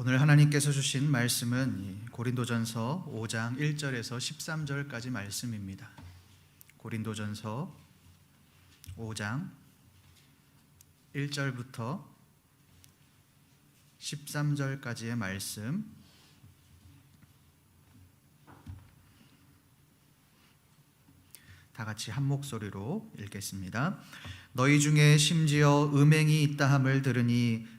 오늘 하나님께서 주신 말씀은 이 고린도전서 5장 1절에서 13절까지 말씀입니다. 고린도전서 5장 1절부터 13절까지의 말씀 다 같이 한 목소리로 읽겠습니다. 너희 중에 심지어 음행이 있다 함을 들으니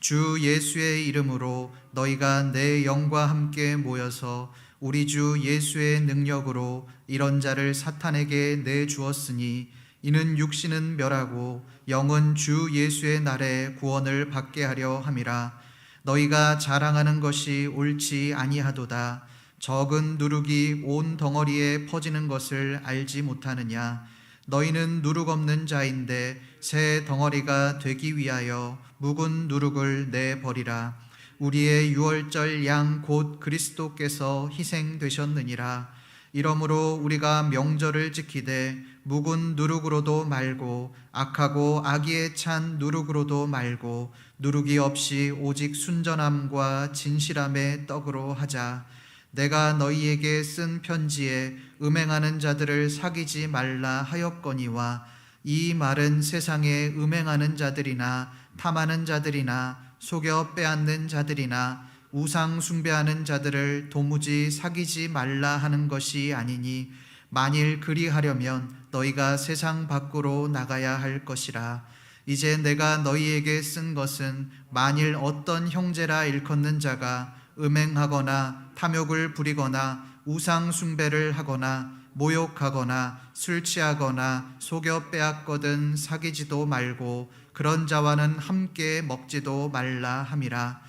주 예수의 이름으로 너희가 내 영과 함께 모여서 우리 주 예수의 능력으로 이런 자를 사탄에게 내주었으니 이는 육신은 멸하고 영은 주 예수의 날에 구원을 받게 하려 함이라. 너희가 자랑하는 것이 옳지 아니하도다. 적은 누룩이 온 덩어리에 퍼지는 것을 알지 못하느냐 너희는 누룩 없는 자인데 새 덩어리가 되기 위하여 묵은 누룩을 내버리라. 우리의 유월절 양 곧 그리스도께서 희생되셨느니라. 이러므로 우리가 명절을 지키되 묵은 누룩으로도 말고 악하고 악의에 찬 누룩으로도 말고 누룩이 없이 오직 순전함과 진실함의 떡으로 하자 내가 너희에게 쓴 편지에 음행하는 자들을 사귀지 말라 하였거니와 이 말은 세상에 음행하는 자들이나 탐하는 자들이나 속여 빼앗는 자들이나 우상 숭배하는 자들을 도무지 사귀지 말라 하는 것이 아니니 만일 그리하려면 너희가 세상 밖으로 나가야 할 것이라. 이제 내가 너희에게 쓴 것은 만일 어떤 형제라 일컫는 자가 음행하거나 탐욕을 부리거나 우상 숭배를 하거나 모욕하거나 술 취하거나 속여 빼앗거든 사귀지도 말고 그런 자와는 함께 먹지도 말라 함이라.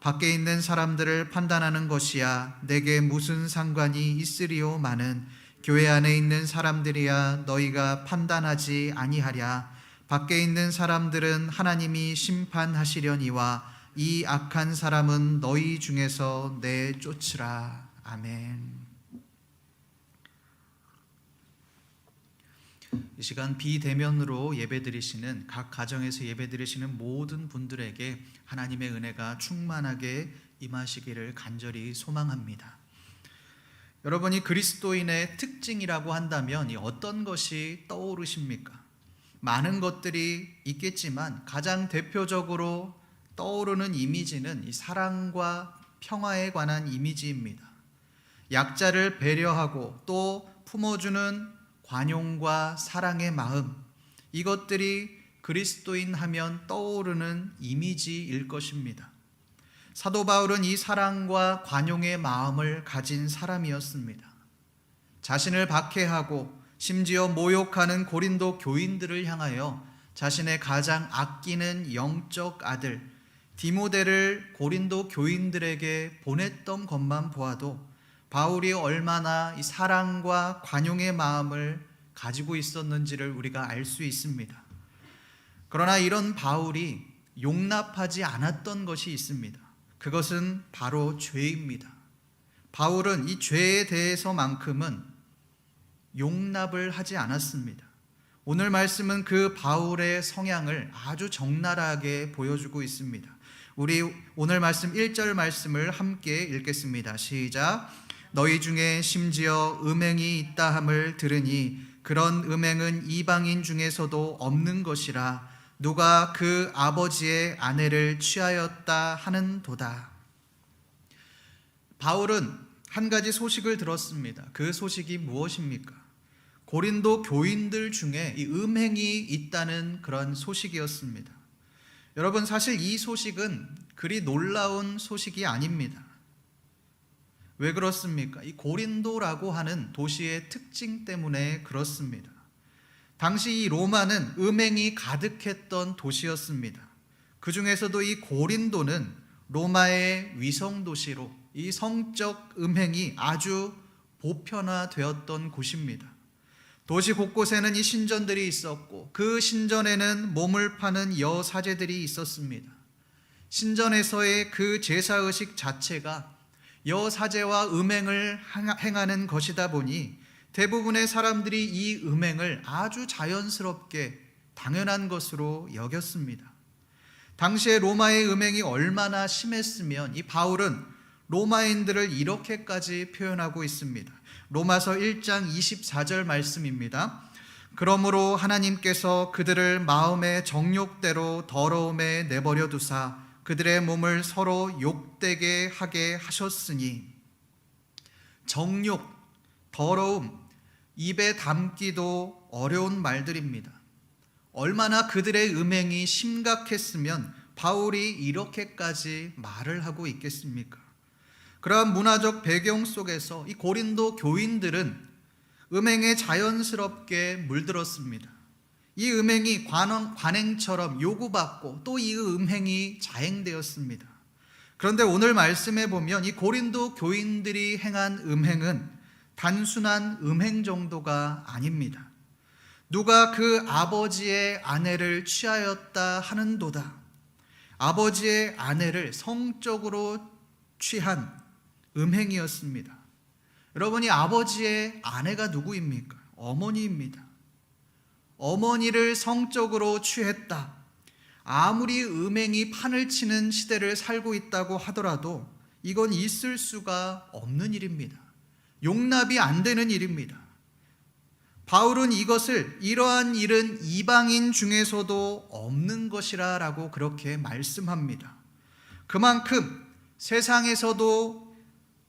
밖에 있는 사람들을 판단하는 것이야 내게 무슨 상관이 있으리오마는 교회 안에 있는 사람들이야 너희가 판단하지 아니하랴. 밖에 있는 사람들은 하나님이 심판하시려니와 이 악한 사람은 너희 중에서 내쫓으라 아멘. 이 시간 비대면으로 예배드리시는 각 가정에서 예배드리시는 모든 분들에게 하나님의 은혜가 충만하게 임하시기를 간절히 소망합니다. 여러분이 그리스도인의 특징이라고 한다면 이 어떤 것이 떠오르십니까? 많은 것들이 있겠지만 가장 대표적으로 떠오르는 이미지는 이 사랑과 평화에 관한 이미지입니다. 약자를 배려하고 또 품어주는 관용과 사랑의 마음, 이것들이 그리스도인 하면 떠오르는 이미지일 것입니다. 사도 바울은 이 사랑과 관용의 마음을 가진 사람이었습니다. 자신을 박해하고 심지어 모욕하는 고린도 교인들을 향하여 자신의 가장 아끼는 영적 아들 디모데를 고린도 교인들에게 보냈던 것만 보아도 바울이 얼마나 이 사랑과 관용의 마음을 가지고 있었는지를 우리가 알 수 있습니다. 그러나 이런 바울이 용납하지 않았던 것이 있습니다. 그것은 바로 죄입니다. 바울은 이 죄에 대해서만큼은 용납을 하지 않았습니다. 오늘 말씀은 그 바울의 성향을 아주 적나라하게 보여주고 있습니다. 우리 오늘 말씀 1절 말씀을 함께 읽겠습니다. 시작. 너희 중에 심지어 음행이 있다 함을 들으니 그런 음행은 이방인 중에서도 없는 것이라 누가 그 아버지의 아내를 취하였다 하는도다. 바울은 한 가지 소식을 들었습니다. 그 소식이 무엇입니까? 고린도 교인들 중에 이 음행이 있다는 그런 소식이었습니다. 여러분 사실 이 소식은 그리 놀라운 소식이 아닙니다. 왜 그렇습니까? 이 고린도라고 하는 도시의 특징 때문에 그렇습니다. 당시 이 로마는 음행이 가득했던 도시였습니다. 그 중에서도 이 고린도는 로마의 위성 도시로 이 성적 음행이 아주 보편화되었던 곳입니다. 도시 곳곳에는 이 신전들이 있었고 그 신전에는 몸을 파는 여사제들이 있었습니다. 신전에서의 그 제사 의식 자체가 여사제와 음행을 행하는 것이다 보니 대부분의 사람들이 이 음행을 아주 자연스럽게 당연한 것으로 여겼습니다. 당시에 로마의 음행이 얼마나 심했으면 이 바울은 로마인들을 이렇게까지 표현하고 있습니다. 로마서 1장 24절 말씀입니다. 그러므로 하나님께서 그들을 마음의 정욕대로 더러움에 내버려 두사 그들의 몸을 서로 욕되게 하게 하셨으니 정욕, 더러움, 입에 담기도 어려운 말들입니다. 얼마나 그들의 음행이 심각했으면 바울이 이렇게까지 말을 하고 있겠습니까? 그러한 문화적 배경 속에서 이 고린도 교인들은 음행에 자연스럽게 물들었습니다. 이 음행이 관행, 관행처럼 요구받고 또 이 음행이 자행되었습니다. 그런데 오늘 말씀에 보면 이 고린도 교인들이 행한 음행은 단순한 음행 정도가 아닙니다. 누가 그 아버지의 아내를 취하였다 하는도다. 아버지의 아내를 성적으로 취한 음행이었습니다. 여러분이 아버지의 아내가 누구입니까? 어머니입니다. 어머니를 성적으로 취했다. 아무리 음행이 판을 치는 시대를 살고 있다고 하더라도 이건 있을 수가 없는 일입니다. 용납이 안 되는 일입니다. 바울은 이것을 이러한 일은 이방인 중에서도 없는 것이라라고 그렇게 말씀합니다. 그만큼 세상에서도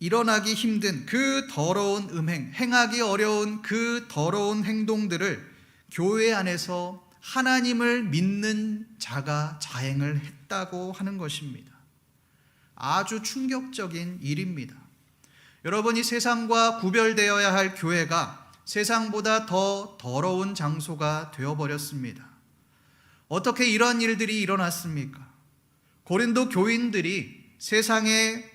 일어나기 힘든 그 더러운 음행, 행하기 어려운 그 더러운 행동들을 교회 안에서 하나님을 믿는 자가 자행을 했다고 하는 것입니다. 아주 충격적인 일입니다. 여러분이 세상과 구별되어야 할 교회가 세상보다 더 더러운 장소가 되어버렸습니다. 어떻게 이런 일들이 일어났습니까? 고린도 교인들이 세상의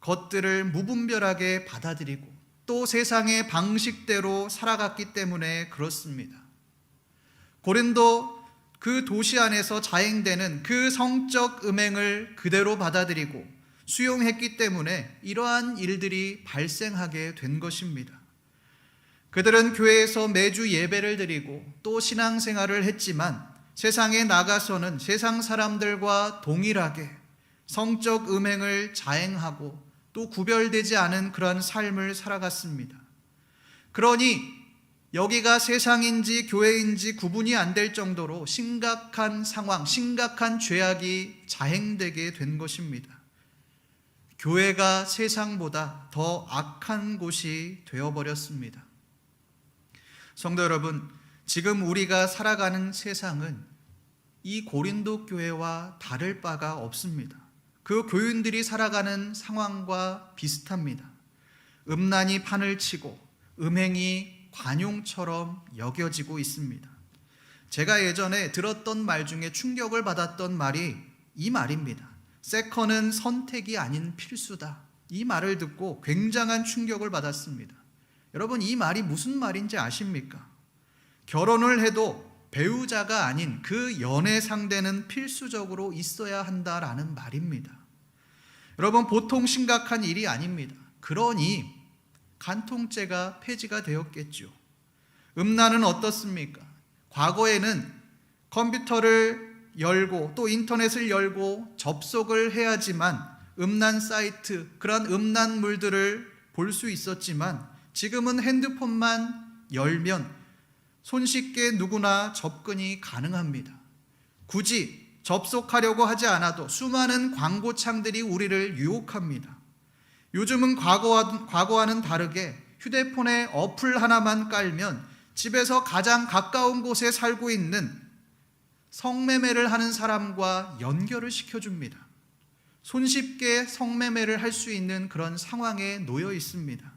것들을 무분별하게 받아들이고 또 세상의 방식대로 살아갔기 때문에 그렇습니다. 고린도 그 도시 안에서 자행되는 그 성적 음행을 그대로 받아들이고 수용했기 때문에 이러한 일들이 발생하게 된 것입니다. 그들은 교회에서 매주 예배를 드리고 또 신앙생활을 했지만 세상에 나가서는 세상 사람들과 동일하게 성적 음행을 자행하고 또 구별되지 않은 그러한 삶을 살아갔습니다. 그러니 여기가 세상인지 교회인지 구분이 안 될 정도로 심각한 상황, 심각한 죄악이 자행되게 된 것입니다. 교회가 세상보다 더 악한 곳이 되어버렸습니다. 성도 여러분, 지금 우리가 살아가는 세상은 이 고린도 교회와 다를 바가 없습니다. 그 교인들이 살아가는 상황과 비슷합니다. 음란이 판을 치고 음행이 관용처럼 여겨지고 있습니다. 제가 예전에 들었던 말 중에 충격을 받았던 말이 이 말입니다. 세컨은 선택이 아닌 필수다. 이 말을 듣고 굉장한 충격을 받았습니다. 여러분, 이 말이 무슨 말인지 아십니까? 결혼을 해도 배우자가 아닌 그 연애 상대는 필수적으로 있어야 한다라는 말입니다. 여러분, 보통 심각한 일이 아닙니다. 그러니 간통죄가 폐지가 되었겠죠. 음란은 어떻습니까? 과거에는 컴퓨터를 열고 또 인터넷을 열고 접속을 해야지만 음란 사이트, 그런 음란물들을 볼 수 있었지만 지금은 핸드폰만 열면 손쉽게 누구나 접근이 가능합니다. 굳이 접속하려고 하지 않아도 수많은 광고창들이 우리를 유혹합니다. 요즘은 과거와, 과거와 는 다르게 휴대폰에 어플 하나만 깔면 집에서 가장 가까운 곳에 살고 있는 성매매를 하는 사람과 연결을 시켜줍니다. 손쉽게 성매매를 할 수 있는 그런 상황에 놓여 있습니다.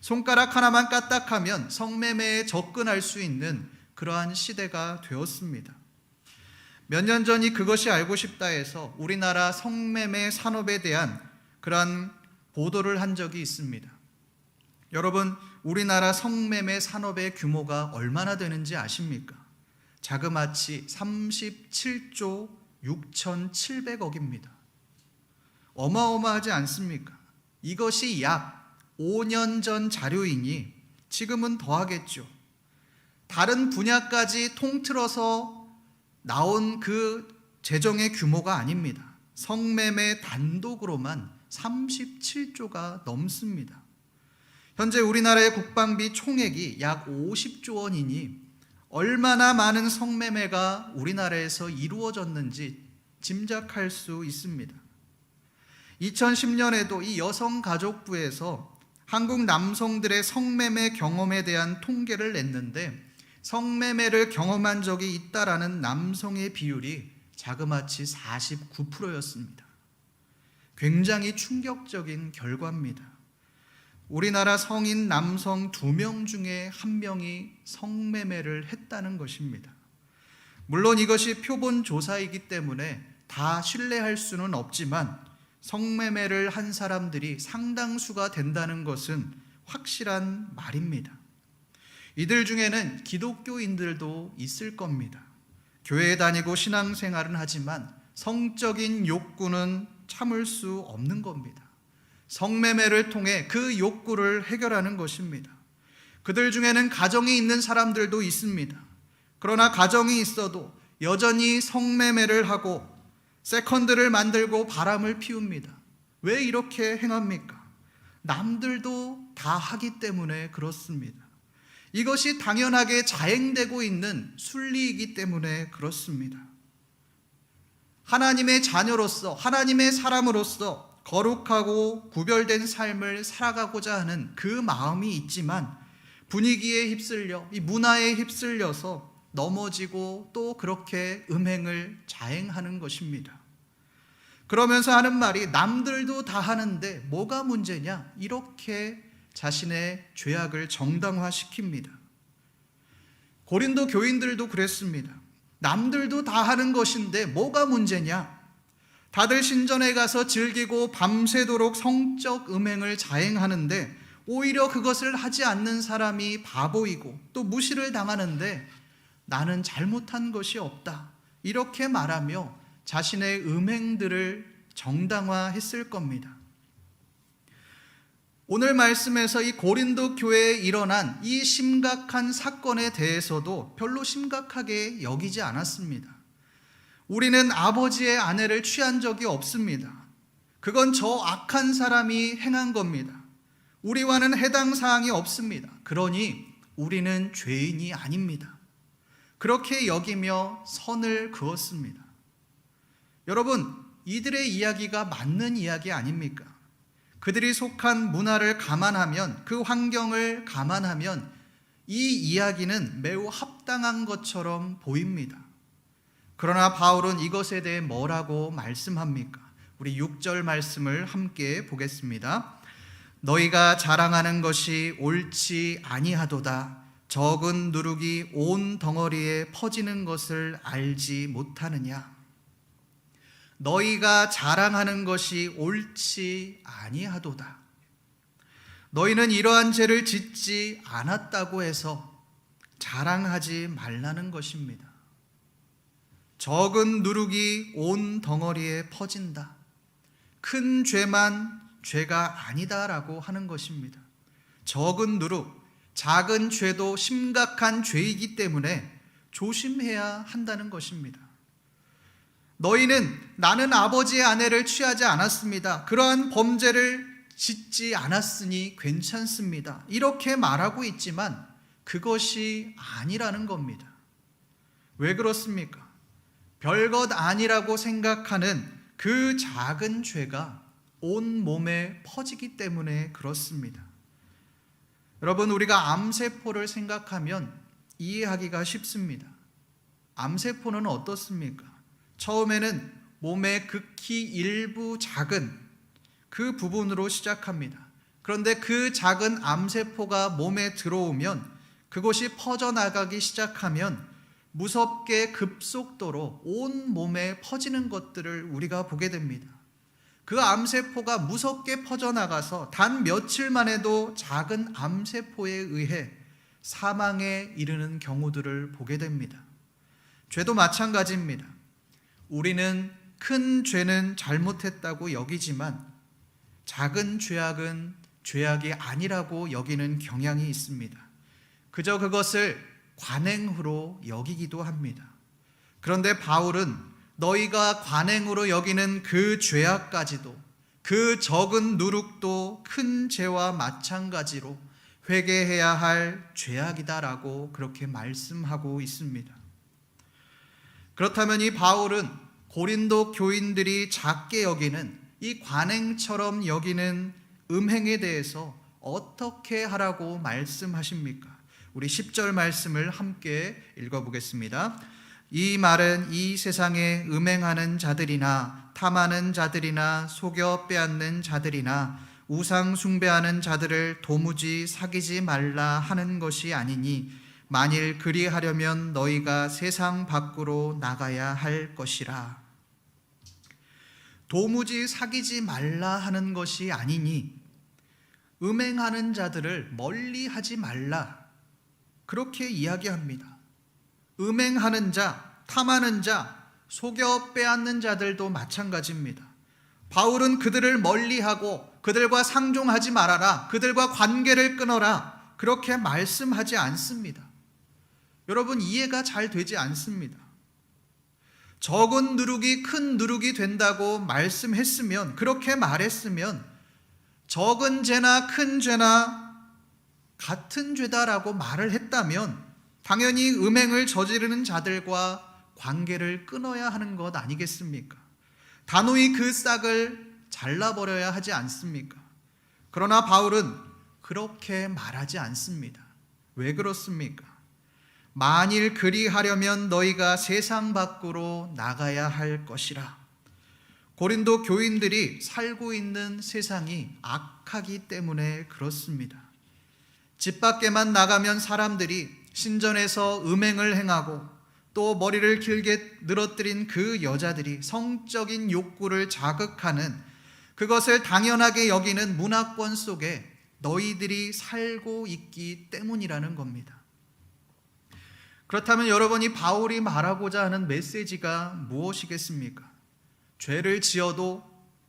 손가락 하나만 까딱하면 성매매에 접근할 수 있는 그러한 시대가 되었습니다. 몇 년 전이 그것이 알고 싶다 해서 우리나라 성매매 산업에 대한 그러한 보도를 한 적이 있습니다. 여러분, 우리나라 성매매 산업의 규모가 얼마나 되는지 아십니까? 자그마치 37조 6,700억입니다. 어마어마하지 않습니까? 이것이 약 5년 전 자료이니 지금은 더하겠죠. 다른 분야까지 통틀어서 나온 그 재정의 규모가 아닙니다. 성매매 단독으로만 37조가 넘습니다. 현재 우리나라의 국방비 총액이 약 50조 원이니 얼마나 많은 성매매가 우리나라에서 이루어졌는지 짐작할 수 있습니다. 2010년에도 이 여성가족부에서 한국 남성들의 성매매 경험에 대한 통계를 냈는데 성매매를 경험한 적이 있다라는 남성의 비율이 자그마치 49%였습니다. 굉장히 충격적인 결과입니다. 우리나라 성인 남성 두명 중에 한 명이 성매매를 했다는 것입니다. 물론 이것이 표본 조사이기 때문에 다 신뢰할 수는 없지만 성매매를 한 사람들이 상당수가 된다는 것은 확실한 말입니다. 이들 중에는 기독교인들도 있을 겁니다. 교회에 다니고 신앙생활은 하지만 성적인 욕구는 참을 수 없는 겁니다. 성매매를 통해 그 욕구를 해결하는 것입니다. 그들 중에는 가정이 있는 사람들도 있습니다. 그러나 가정이 있어도 여전히 성매매를 하고 세컨드를 만들고 바람을 피웁니다. 왜 이렇게 행합니까? 남들도 다 하기 때문에 그렇습니다. 이것이 당연하게 자행되고 있는 순리이기 때문에 그렇습니다. 하나님의 자녀로서, 하나님의 사람으로서 거룩하고 구별된 삶을 살아가고자 하는 그 마음이 있지만 분위기에 휩쓸려, 이 문화에 휩쓸려서 넘어지고 또 그렇게 음행을 자행하는 것입니다. 그러면서 하는 말이 남들도 다 하는데 뭐가 문제냐? 이렇게 자신의 죄악을 정당화시킵니다. 고린도 교인들도 그랬습니다. 남들도 다 하는 것인데 뭐가 문제냐? 다들 신전에 가서 즐기고 밤새도록 성적 음행을 자행하는데 오히려 그것을 하지 않는 사람이 바보이고 또 무시를 당하는데 나는 잘못한 것이 없다. 이렇게 말하며 자신의 음행들을 정당화했을 겁니다. 오늘 말씀에서 이 고린도 교회에 일어난 이 심각한 사건에 대해서도 별로 심각하게 여기지 않았습니다. 우리는 아버지의 아내를 취한 적이 없습니다. 그건 저 악한 사람이 행한 겁니다. 우리와는 해당 사항이 없습니다. 그러니 우리는 죄인이 아닙니다. 그렇게 여기며 선을 그었습니다. 여러분, 이들의 이야기가 맞는 이야기 아닙니까? 그들이 속한 문화를 감안하면, 그 환경을 감안하면 이 이야기는 매우 합당한 것처럼 보입니다. 그러나 바울은 이것에 대해 뭐라고 말씀합니까? 우리 6절 말씀을 함께 보겠습니다. 너희가 자랑하는 것이 옳지 아니하도다. 적은 누룩이 온 덩어리에 퍼지는 것을 알지 못하느냐? 너희가 자랑하는 것이 옳지 아니하도다. 너희는 이러한 죄를 짓지 않았다고 해서 자랑하지 말라는 것입니다. 적은 누룩이 온 덩어리에 퍼진다. 큰 죄만 죄가 아니다라고 하는 것입니다. 적은 누룩, 작은 죄도 심각한 죄이기 때문에 조심해야 한다는 것입니다. 너희는 나는 아버지의 아내를 취하지 않았습니다. 그러한 범죄를 짓지 않았으니 괜찮습니다. 이렇게 말하고 있지만 그것이 아니라는 겁니다. 왜 그렇습니까? 별것 아니라고 생각하는 그 작은 죄가 온 몸에 퍼지기 때문에 그렇습니다. 여러분, 우리가 암세포를 생각하면 이해하기가 쉽습니다. 암세포는 어떻습니까? 처음에는 몸의 극히 일부 작은 그 부분으로 시작합니다. 그런데 그 작은 암세포가 몸에 들어오면 그것이 퍼져나가기 시작하면 무섭게 급속도로 온 몸에 퍼지는 것들을 우리가 보게 됩니다. 그 암세포가 무섭게 퍼져나가서 단 며칠 만에도 작은 암세포에 의해 사망에 이르는 경우들을 보게 됩니다. 죄도 마찬가지입니다. 우리는 큰 죄는 잘못했다고 여기지만 작은 죄악은 죄악이 아니라고 여기는 경향이 있습니다. 그저 그것을 관행으로 여기기도 합니다. 그런데 바울은 너희가 관행으로 여기는 그 죄악까지도 그 적은 누룩도 큰 죄와 마찬가지로 회개해야 할 죄악이다라고 그렇게 말씀하고 있습니다. 그렇다면 이 바울은 고린도 교인들이 작게 여기는 이 관행처럼 여기는 음행에 대해서 어떻게 하라고 말씀하십니까? 우리 10절 말씀을 함께 읽어보겠습니다. 이 말은 이 세상에 음행하는 자들이나 탐하는 자들이나 속여 빼앗는 자들이나 우상 숭배하는 자들을 도무지 사귀지 말라 하는 것이 아니니 만일 그리하려면 너희가 세상 밖으로 나가야 할 것이라. 도무지 사귀지 말라 하는 것이 아니니 음행하는 자들을 멀리 하지 말라. 그렇게 이야기합니다. 음행하는 자, 탐하는 자, 속여 빼앗는 자들도 마찬가지입니다. 바울은 그들을 멀리하고 그들과 상종하지 말아라. 그들과 관계를 끊어라. 그렇게 말씀하지 않습니다. 여러분 이해가 잘 되지 않습니다. 적은 누룩이 큰 누룩이 된다고 말씀했으면 그렇게 말했으면 적은 죄나 큰 죄나 같은 죄다라고 말을 했다면 당연히 음행을 저지르는 자들과 관계를 끊어야 하는 것 아니겠습니까? 단호히 그 싹을 잘라버려야 하지 않습니까? 그러나 바울은 그렇게 말하지 않습니다. 왜 그렇습니까? 만일 그리하려면 너희가 세상 밖으로 나가야 할 것이라. 고린도 교인들이 살고 있는 세상이 악하기 때문에 그렇습니다. 집 밖에만 나가면 사람들이 신전에서 음행을 행하고 또 머리를 길게 늘어뜨린 그 여자들이 성적인 욕구를 자극하는 그것을 당연하게 여기는 문화권 속에 너희들이 살고 있기 때문이라는 겁니다. 그렇다면 여러분이 바울이 말하고자 하는 메시지가 무엇이겠습니까? 죄를 지어도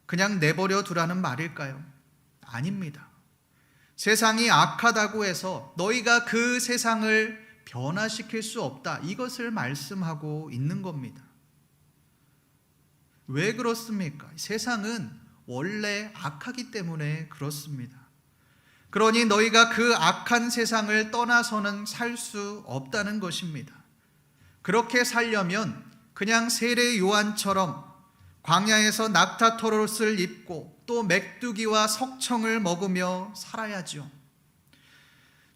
그냥 내버려 두라는 말일까요? 아닙니다. 세상이 악하다고 해서 너희가 그 세상을 변화시킬 수 없다. 이것을 말씀하고 있는 겁니다. 왜 그렇습니까? 세상은 원래 악하기 때문에 그렇습니다. 그러니 너희가 그 악한 세상을 떠나서는 살 수 없다는 것입니다. 그렇게 살려면 그냥 세례 요한처럼 광야에서 낙타 토롯을 입고 또 맥두기와 석청을 먹으며 살아야죠.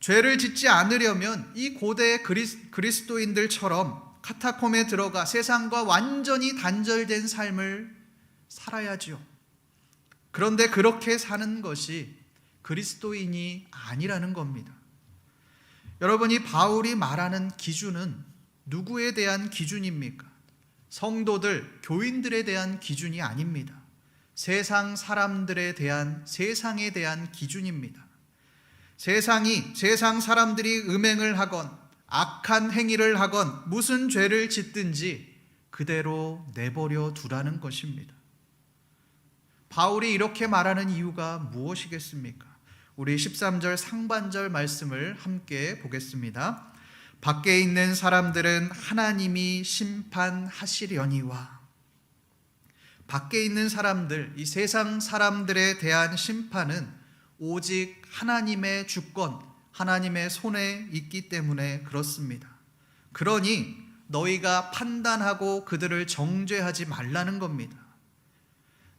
죄를 짓지 않으려면 이 고대 그리스, 도인들처럼 카타콤에 들어가 세상과 완전히 단절된 삶을 살아야죠. 그런데 그렇게 사는 것이 그리스도인이 아니라는 겁니다. 여러분이 바울이 말하는 기준은 누구에 대한 기준입니까? 성도들, 교인들에 대한 기준이 아닙니다. 세상 사람들에 대한 세상에 대한 기준입니다. 세상이 세상 사람들이 음행을 하건 악한 행위를 하건 무슨 죄를 짓든지 그대로 내버려 두라는 것입니다. 바울이 이렇게 말하는 이유가 무엇이겠습니까? 우리 13절 상반절 말씀을 함께 보겠습니다. 밖에 있는 사람들은 하나님이 심판하시려니와 밖에 있는 사람들, 이 세상 사람들에 대한 심판은 오직 하나님의 주권, 하나님의 손에 있기 때문에 그렇습니다. 그러니 너희가 판단하고 그들을 정죄하지 말라는 겁니다.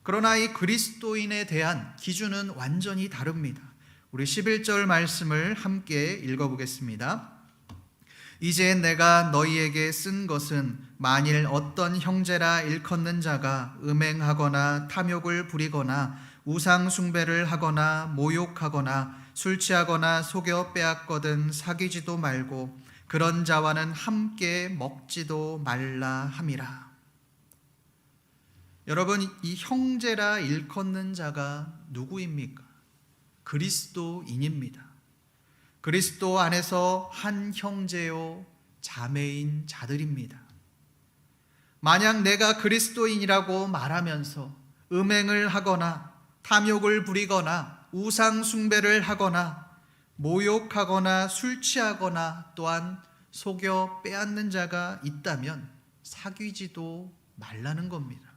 그러나 이 그리스도인에 대한 기준은 완전히 다릅니다. 우리 11절 말씀을 함께 읽어보겠습니다. 이제 내가 너희에게 쓴 것은 만일 어떤 형제라 일컫는 자가 음행하거나 탐욕을 부리거나 우상 숭배를 하거나 모욕하거나 술 취하거나 속여 빼앗거든 사귀지도 말고 그런 자와는 함께 먹지도 말라 함이라. 여러분 이 형제라 일컫는 자가 누구입니까? 그리스도인입니다. 그리스도 안에서 한 형제요 자매인 자들입니다. 만약 내가 그리스도인이라고 말하면서 음행을 하거나 탐욕을 부리거나 우상 숭배를 하거나 모욕하거나 술 취하거나 또한 속여 빼앗는 자가 있다면 사귀지도 말라는 겁니다.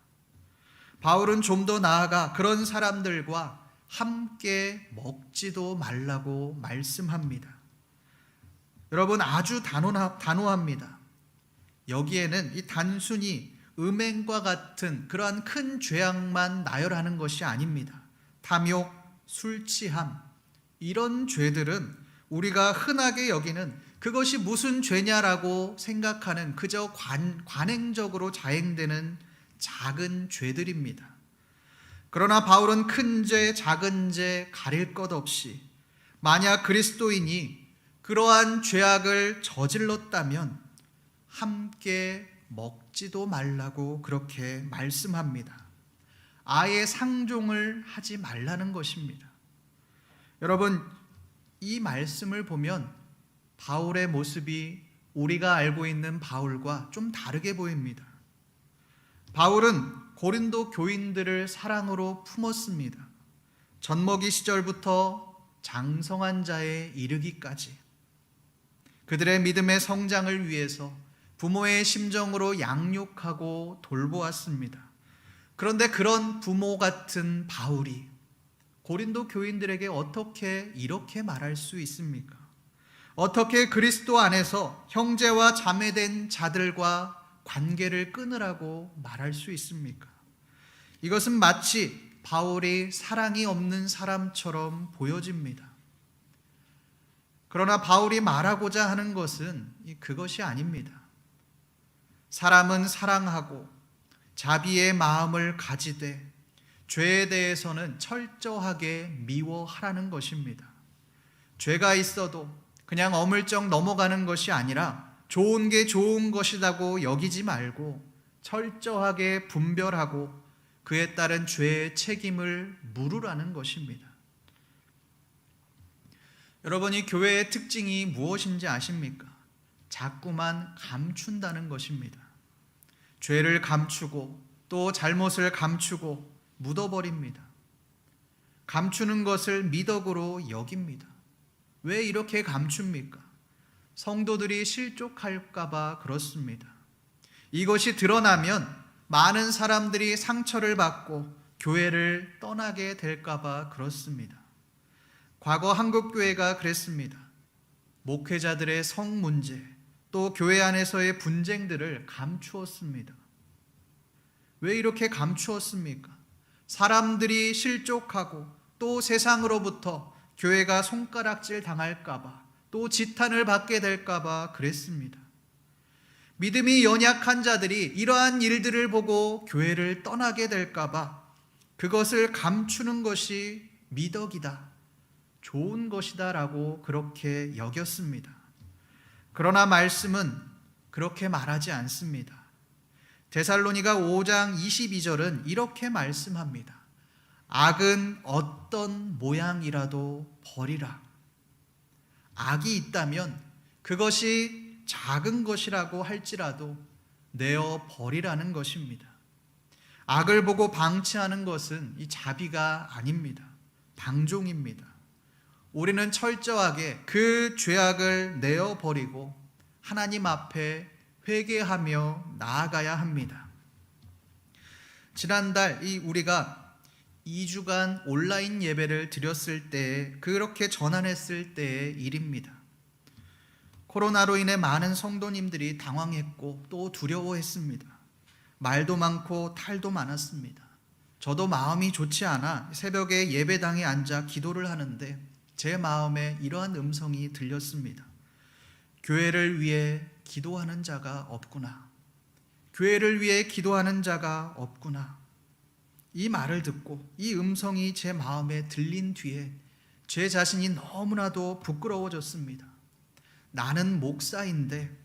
바울은 좀 더 나아가 그런 사람들과 함께 먹지도 말라고 말씀합니다. 여러분 아주 단호하, 단호합니다. 여기에는 이 단순히 음행과 같은 그러한 큰 죄악만 나열하는 것이 아닙니다. 탐욕, 술 취함 이런 죄들은 우리가 흔하게 여기는 그것이 무슨 죄냐라고 생각하는 그저 관, 관행적으로 자행되는 작은 죄들입니다. 그러나 바울은 큰 죄, 작은 죄 가릴 것 없이 만약 그리스도인이 그러한 죄악을 저질렀다면 함께 먹지도 말라고 그렇게 말씀합니다. 아예 상종을 하지 말라는 것입니다. 여러분, 이 말씀을 보면 바울의 모습이 우리가 알고 있는 바울과 좀 다르게 보입니다. 바울은 고린도 교인들을 사랑으로 품었습니다. 젖먹이 시절부터 장성한 자에 이르기까지 그들의 믿음의 성장을 위해서 부모의 심정으로 양육하고 돌보았습니다. 그런데 그런 부모 같은 바울이 고린도 교인들에게 어떻게 이렇게 말할 수 있습니까? 어떻게 그리스도 안에서 형제와 자매된 자들과 관계를 끊으라고 말할 수 있습니까? 이것은 마치 바울이 사랑이 없는 사람처럼 보여집니다. 그러나 바울이 말하고자 하는 것은 그것이 아닙니다. 사람은 사랑하고 자비의 마음을 가지되 죄에 대해서는 철저하게 미워하라는 것입니다. 죄가 있어도 그냥 어물쩍 넘어가는 것이 아니라 좋은 게 좋은 것이라고 여기지 말고 철저하게 분별하고 그에 따른 죄의 책임을 물으라는 것입니다. 여러분이 교회의 특징이 무엇인지 아십니까? 자꾸만 감춘다는 것입니다. 죄를 감추고 또 잘못을 감추고 묻어버립니다. 감추는 것을 미덕으로 여깁니다. 왜 이렇게 감춥니까? 성도들이 실족할까봐 그렇습니다. 이것이 드러나면 많은 사람들이 상처를 받고 교회를 떠나게 될까봐 그렇습니다. 과거 한국교회가 그랬습니다. 목회자들의 성 문제, 또 교회 안에서의 분쟁들을 감추었습니다. 왜 이렇게 감추었습니까? 사람들이 실족하고 또 세상으로부터 교회가 손가락질 당할까봐 또 지탄을 받게 될까봐 그랬습니다. 믿음이 연약한 자들이 이러한 일들을 보고 교회를 떠나게 될까봐 그것을 감추는 것이 미덕이다. 좋은 것이다 라고 그렇게 여겼습니다. 그러나 말씀은 그렇게 말하지 않습니다. 데살로니가 5장 22절은 이렇게 말씀합니다. 악은 어떤 모양이라도 버리라. 악이 있다면 그것이 작은 것이라고 할지라도 내어 버리라는 것입니다. 악을 보고 방치하는 것은 이 자비가 아닙니다. 방종입니다. 우리는 철저하게 그 죄악을 내어 버리고 하나님 앞에 회개하며 나아가야 합니다. 지난달 이 우리가 2주간 온라인 예배를 드렸을 때 그렇게 전환했을 때의 일입니다. 코로나로 인해 많은 성도님들이 당황했고 또 두려워했습니다. 말도 많고 탈도 많았습니다. 저도 마음이 좋지 않아 새벽에 예배당에 앉아 기도를 하는데 제 마음에 이러한 음성이 들렸습니다. 교회를 위해 기도하는 자가 없구나. 교회를 위해 기도하는 자가 없구나. 이 말을 듣고 이 음성이 제 마음에 들린 뒤에 제 자신이 너무나도 부끄러워졌습니다. 나는 목사인데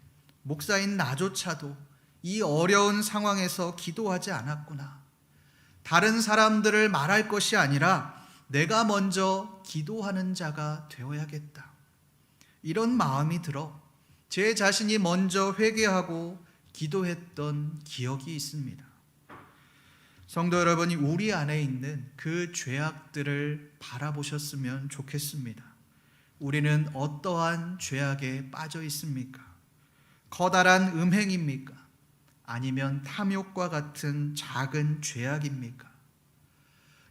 목사인 나조차도 이 어려운 상황에서 기도하지 않았구나. 다른 사람들을 말할 것이 아니라 내가 먼저 기도하는 자가 되어야겠다. 이런 마음이 들어 제 자신이 먼저 회개하고 기도했던 기억이 있습니다. 성도 여러분이 우리 안에 있는 그 죄악들을 바라보셨으면 좋겠습니다. 우리는 어떠한 죄악에 빠져 있습니까? 커다란 음행입니까? 아니면 탐욕과 같은 작은 죄악입니까?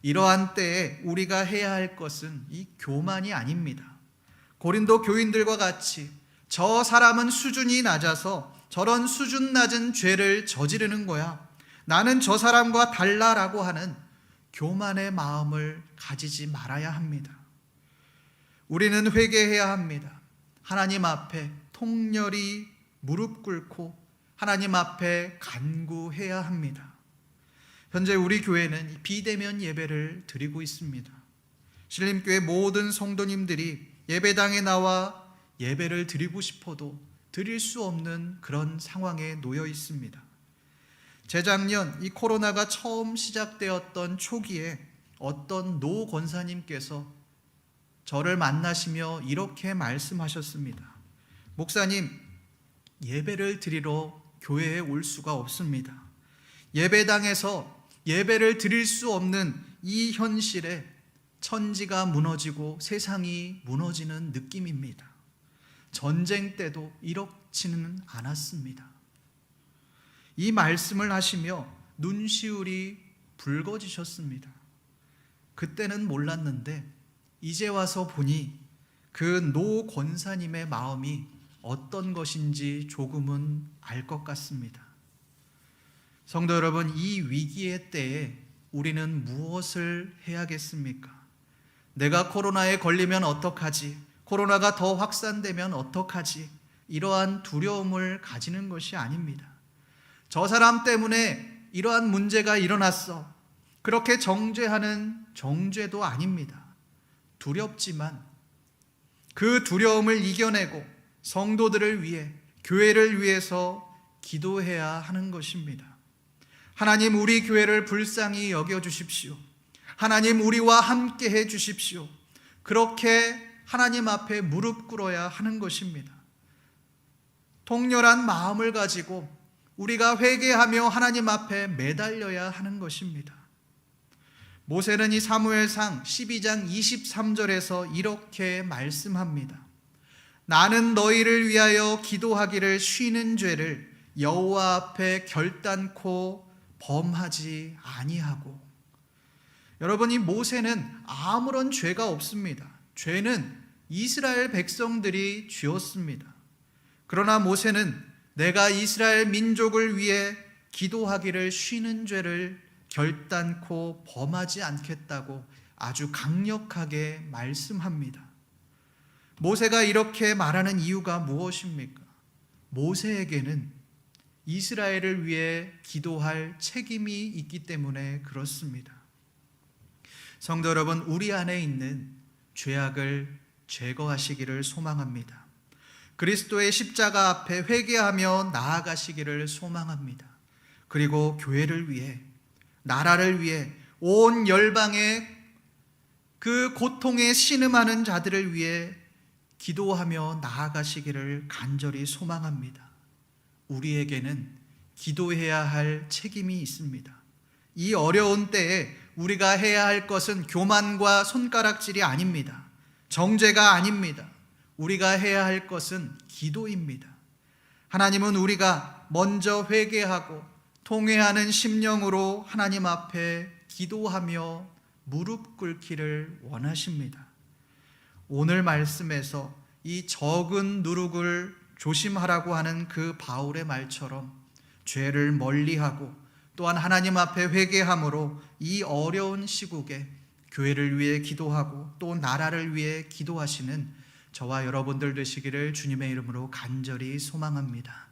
이러한 때에 우리가 해야 할 것은 이 교만이 아닙니다. 고린도 교인들과 같이 저 사람은 수준이 낮아서 저런 수준 낮은 죄를 저지르는 거야. 나는 저 사람과 달라라고 하는 교만의 마음을 가지지 말아야 합니다. 우리는 회개해야 합니다. 하나님 앞에 통렬히 무릎 꿇고 하나님 앞에 간구해야 합니다. 현재 우리 교회는 비대면 예배를 드리고 있습니다. 신림교회 모든 성도님들이 예배당에 나와 예배를 드리고 싶어도 드릴 수 없는 그런 상황에 놓여 있습니다. 재작년 이 코로나가 처음 시작되었던 초기에 어떤 노 권사님께서 저를 만나시며 이렇게 말씀하셨습니다. 목사님, 예배를 드리러 교회에 올 수가 없습니다. 예배당에서 예배를 드릴 수 없는 이 현실에 천지가 무너지고 세상이 무너지는 느낌입니다. 전쟁 때도 이렇지는 않았습니다. 이 말씀을 하시며 눈시울이 붉어지셨습니다. 그때는 몰랐는데 이제 와서 보니 그 노 권사님의 마음이 어떤 것인지 조금은 알 것 같습니다. 성도 여러분, 이 위기의 때에 우리는 무엇을 해야겠습니까? 내가 코로나에 걸리면 어떡하지? 코로나가 더 확산되면 어떡하지? 이러한 두려움을 가지는 것이 아닙니다. 저 사람 때문에 이러한 문제가 일어났어. 그렇게 정죄하는 정죄도 아닙니다. 두렵지만 그 두려움을 이겨내고 성도들을 위해 교회를 위해서 기도해야 하는 것입니다. 하나님 우리 교회를 불쌍히 여겨 주십시오. 하나님 우리와 함께 해 주십시오. 그렇게 하나님 앞에 무릎 꿇어야 하는 것입니다. 통렬한 마음을 가지고 우리가 회개하며 하나님 앞에 매달려야 하는 것입니다. 모세는 이 사무엘상 12장 23절에서 이렇게 말씀합니다. 나는 너희를 위하여 기도하기를 쉬는 죄를 여호와 앞에 결단코 범하지 아니하고 여러분 이 모세는 아무런 죄가 없습니다. 죄는 이스라엘 백성들이 지었습니다. 그러나 모세는 내가 이스라엘 민족을 위해 기도하기를 쉬는 죄를 결단코 범하지 않겠다고 아주 강력하게 말씀합니다. 모세가 이렇게 말하는 이유가 무엇입니까? 모세에게는 이스라엘을 위해 기도할 책임이 있기 때문에 그렇습니다. 성도 여러분, 우리 안에 있는 죄악을 제거하시기를 소망합니다. 그리스도의 십자가 앞에 회개하며 나아가시기를 소망합니다. 그리고 교회를 위해, 나라를 위해, 온 열방의 그 고통에 신음하는 자들을 위해 기도하며 나아가시기를 간절히 소망합니다. 우리에게는 기도해야 할 책임이 있습니다. 이 어려운 때에 우리가 해야 할 것은 교만과 손가락질이 아닙니다. 정죄가 아닙니다. 우리가 해야 할 것은 기도입니다. 하나님은 우리가 먼저 회개하고 통회하는 심령으로 하나님 앞에 기도하며 무릎 꿇기를 원하십니다. 오늘 말씀에서 이 적은 누룩을 조심하라고 하는 그 바울의 말처럼 죄를 멀리하고 또한 하나님 앞에 회개함으로 이 어려운 시국에 교회를 위해 기도하고 또 나라를 위해 기도하시는 저와 여러분들 되시기를 주님의 이름으로 간절히 소망합니다.